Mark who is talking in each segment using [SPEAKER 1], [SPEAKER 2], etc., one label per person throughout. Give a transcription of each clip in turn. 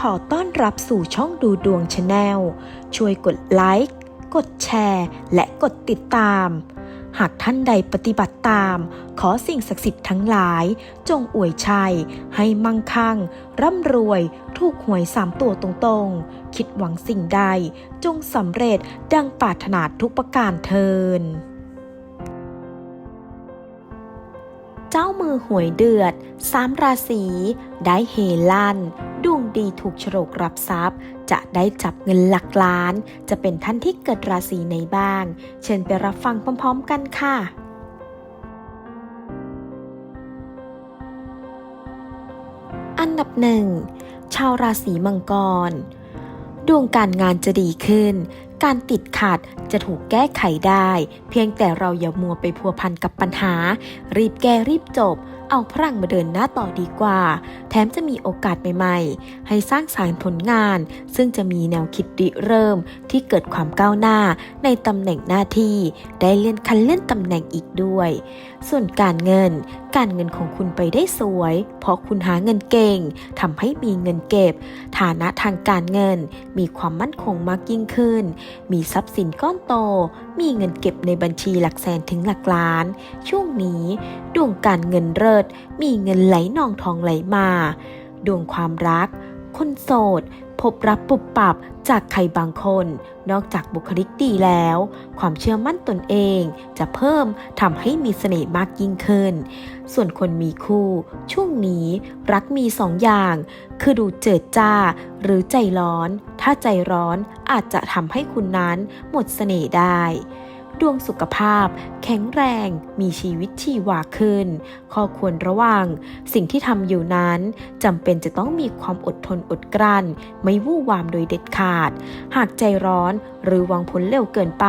[SPEAKER 1] ขอต้อนรับสู่ช่องดูดวงชาแนล ช่วยกดไลค์ กดแชร์ และกดติดตาม หากท่านใดปฏิบัติตาม ขอสิ่งศักดิ์สิทธิ์ทั้งหลาย จงอวยชัย ให้มั่งคั่ง ร่ำรวย ถูกหวยสามตัวตรงๆ คิดหวังสิ่งใด จงสำเร็จดังปรารถนาทุกประการเทิน เจ้ามือหวยเดือดสามราศีได้เฮลั่นดวง ดีถูกโฉลกรับทรัพย์ จะได้จับเงินหลักล้าน จะเป็นท่านที่เกิดราศีไหนบ้าง เชิญไปรับฟังพร้อม ๆ กันค่ะอันดับหนึ่งชาวราศีมังกร ดวงการงานจะดีขึ้น การติดขัดจะถูกแก้ไขได้ เพียงแต่เราอย่ามัวไปพัวพันกับปัญหา รีบแก้รีบจบ เอาพลังมาเดินหน้าต่อดีกว่า แถมจะมีโอกาสใหม่ๆ ให้สร้างสารรค์ผลงาน ซึ่งจะมีแนวคิดริเริ่มที่เกิดความก้าวหน้าในตำแหน่งหน้าที่ ได้เลื่อนขั้นเลื่อนตำแหน่งอีกด้วย ส่วนการเงิน การเงินของคุณไปได้สวย เพราะคุณหาเงินเก่งทำให้มีเงินเก็บ ฐานะทางการเงิน มีความมั่นคงมากยิ่งขึ้น มีทรัพย์สินก้อนโต มีเงินเก็บในบัญชีหลักแสนถึงหลักล้าน ช่วงนี้ดวงการเงินเลิศมีเงินไหลนองทองไหลมา ดวงความรัก คนโสด พบรับปุบปับจากใครบางคน นอกจากบุคลิกดีแล้ว ความเชื่อมั่นตนเองจะเพิ่มทำให้มีเสน่ห์มากยิ่งขึ้น ส่วนคนมีคู่ ช่วงนี้รักมีสองอย่าง คือดูเจิดจ้าหรือใจร้อน ถ้าใจร้อนอาจจะทำให้คุณนั้นหมดเสน่ห์ได้ ดวงสุขภาพ แข็งแรง มีชีวิตชีวาขึ้น ข้อควรระวัง สิ่งที่ทำอยู่นั้นจำเป็นจะต้องมีความอดทนอดกลั้น ไม่วู่วามโดยเด็ดขาด หากใจร้อนหรือวางผลเร็วเกินไป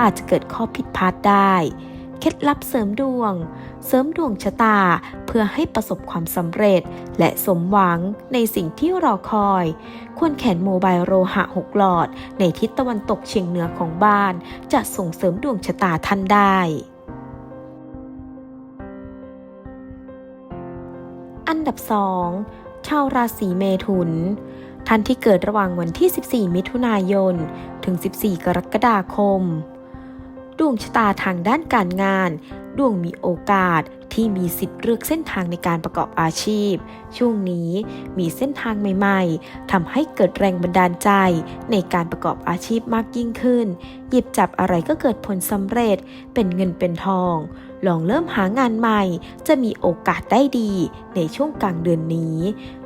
[SPEAKER 1] อาจจะเกิดข้อผิดพลาดได้ เคล็ดลับเสริมดวง เสริมดวงชะตาเพื่อให้ประสบความสำเร็จ และสมหวังในสิ่งที่รอคอย ควรแขนโมบายโลหะหกหลอด ในทิศตะวันตกเฉียงเหนือของบ้าน จะส่งเสริมดวงชะตาท่านได้ อันดับ 2 ชาวราศีเมถุนท่านที่เกิดระหว่างวันที่ 14 มิถุนายน ถึง 14 กรกฎาคม ดวงชะตาทางด้านการงาน ดวงมีโอกาสที่มีสิทธิ์เลือกเส้นทางในการประกอบอาชีพ ช่วงนี้มีเส้นทางใหม่ๆทำให้เกิดแรงบันดาลใจในการประกอบอาชีพมากยิ่งขึ้น หยิบจับอะไรก็เกิดผลสำเร็จเป็นเงินเป็นทอง ลองเริ่มหางานใหม่ จะมีโอกาสได้ดีในช่วงกลางเดือนนี้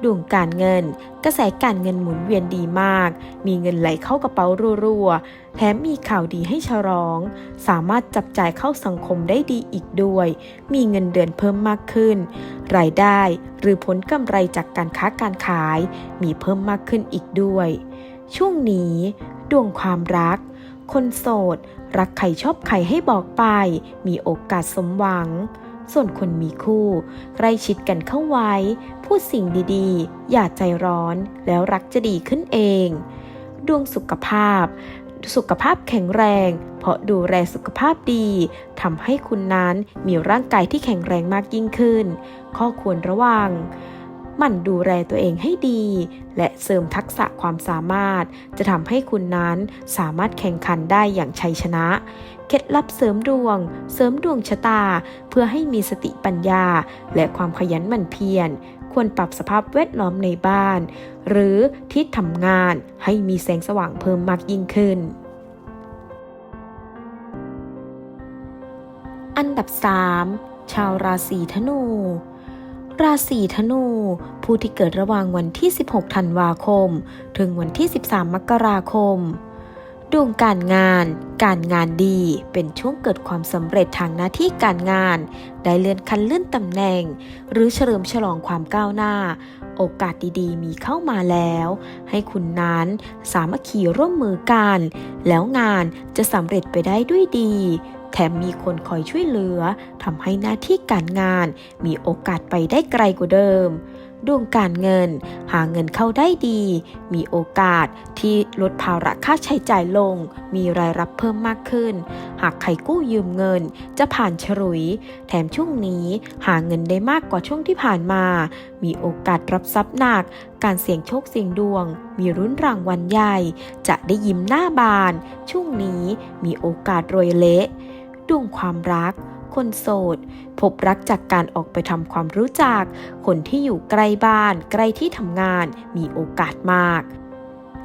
[SPEAKER 1] ดวงการเงิน กระแสการเงินหมุนเวียนดีมาก มีเงินไหลเข้ากระเป๋ารัวๆ แถมมีข่าวดีให้ฉลอง สามารถจับจ่ายเข้าสังคมได้ดีอีกด้วย มีเงินเดือนเพิ่มมากขึ้น รายได้หรือผลกำไรจากการค้าการขาย มีเพิ่มมากขึ้นอีกด้วย ช่วงนี้ ดวงความรัก คนโสด รักใครชอบใครให้บอกไป มีโอกาสสมหวัง ส่วนคนมีคู่ใกล้ชิดกันเข้าไว้ พูดสิ่งดีๆ อย่าใจร้อนแล้วรักจะดีขึ้นเอง ดวงสุขภาพ สุขภาพแข็งแรง เพราะดูแลสุขภาพดีทำให้คุณนั้นมีร่างกายที่แข็งแรงมากยิ่งขึ้น ข้อควรระวัง หมั่นดูแลตัวเองให้ดี และเสริมทักษะความสามารถ จะทำให้คุณนั้นสามารถแข่งขันได้อย่างชัยชนะ เคล็ดลับเสริมดวง เสริมดวงชะตา เพื่อให้มีสติปัญญา และความขยันหมั่นเพียรควรปรับสภาพแวดล้อมในบ้าน หรือที่ทำงานให้มีแสงสว่างเพิ่มมากยิ่งขึ้นอันดับ 3 ชาวราศีธนู ราศีธนู ผู้ที่เกิดระหว่างวันที่ 16 ธันวาคม ถึงวันที่ 13 มกราคม ดวงการงาน การงานดี เป็นช่วงเกิดความสำเร็จทางหน้าที่การงาน ได้เลื่อนขั้นเลื่อนตำแหน่ง หรือเฉลิมฉลองความก้าวหน้า โอกาสดีๆ มีเข้ามาแล้ว ให้คุณนั้นสามัคคีร่วมมือกัน แล้วงานจะสำเร็จไปได้ด้วยดี แถมมีคนคอยช่วยเหลือทำให้หน้าที่การงาน มีโอกาสไปได้ไกลกว่าเดิมดวงการเงิน หาเงินเข้าได้ดี มีโอกาสที่ลดภาระค่าใช้จ่ายลง มีรายรับเพิ่มมากขึ้น หากใครกู้ยืมเงิน จะผ่านฉลุย แถมช่วงนี้หาเงินได้มากกว่าช่วงที่ผ่านมา มีโอกาสรับทรัพย์หนัก การเสี่ยงโชคเสี่ยงดวง มีรุ้นรางวัลใหญ่ จะได้ยิ้มหน้าบาน ช่วงนี้มีโอกาสรวยเละ ดวงความรัก คนโสด พบรักจากการออกไปทำความรู้จัก คนที่อยู่ใกล้บ้าน ใกล้ที่ทำงานมีโอกาสมาก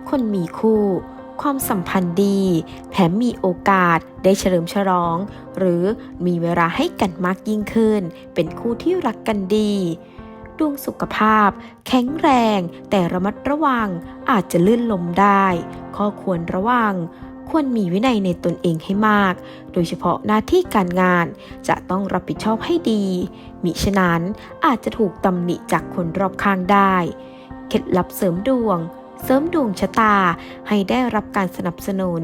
[SPEAKER 1] คนมีคู่ ความสัมพันธ์ดี แถมมีโอกาสได้เฉลิมฉลอง หรือมีเวลาให้กันมากยิ่งขึ้น เป็นคู่ที่รักกันดีดวงสุขภาพ แข็งแรง แต่ระมัดระวังอาจจะลื่นลมได้ ข้อควรระวัง ควรมีวินัยในตนเองให้มาก โดยเฉพาะหน้าที่การงานจะต้องรับผิดชอบให้ดี มิฉะนั้นอาจจะถูกตำหนิจากคนรอบข้างได้ เคล็ดลับเสริมดวง เสริมดวงชะตาให้ได้รับการสนับสนุน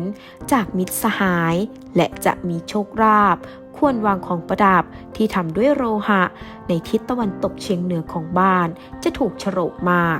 [SPEAKER 1] จากมิตรสหาย และจะมีโชคลาภควรวางของประดับที่ทำด้วยโลหะ ในทิศตะวันตกเฉียงเหนือของบ้านจะถูกโฉลกมาก